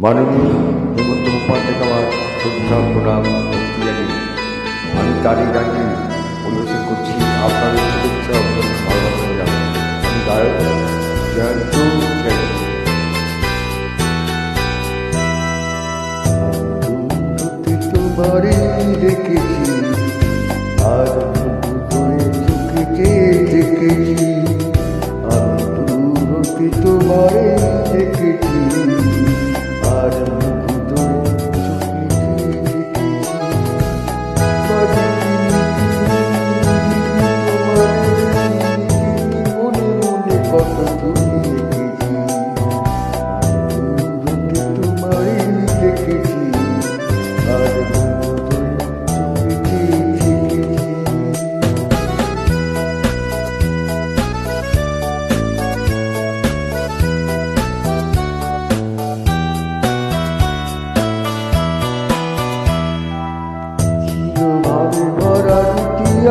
মাননীয় হেমন্ত মুখোপাধ্যায়কে আমার শ্রদ্ধা প্রণাম ভক্তি জানি আমি তার এই গানটি করছি আপনার শুভেচ্ছা আপনাদের ভালোবাসা জানি আমি গায়ক, জয়ন্ত চ্যাটার্জি দেখেছি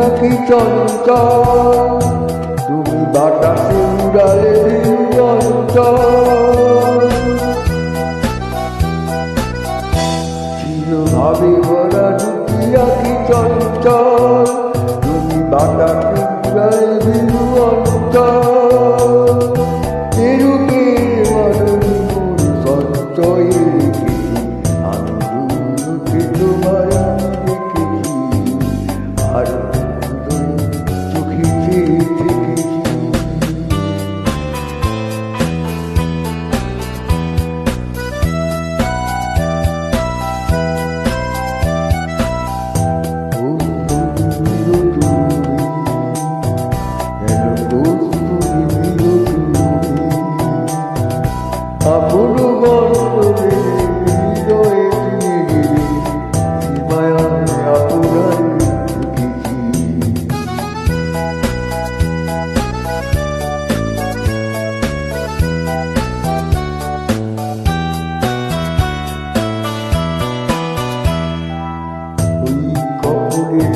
দেখি চঞ্চল? তুমি বাতাসে উড়ালে চঞ্চল ছিল ভাবে ভরা চঞ্চল। তুমি বাতাসে উড়ালে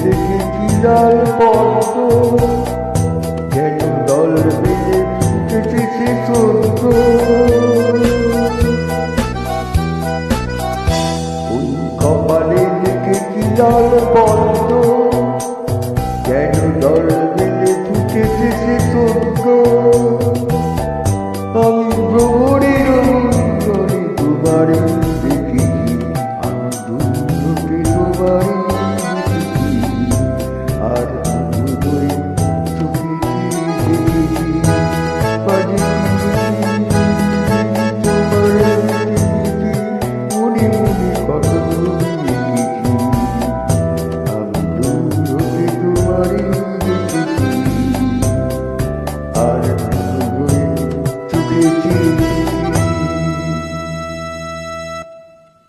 থেকে বিড়াল পদ্ম।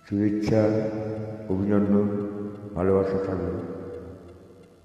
শুভেচ্ছা অভিনন্দন ভালোবাসা থাকবে।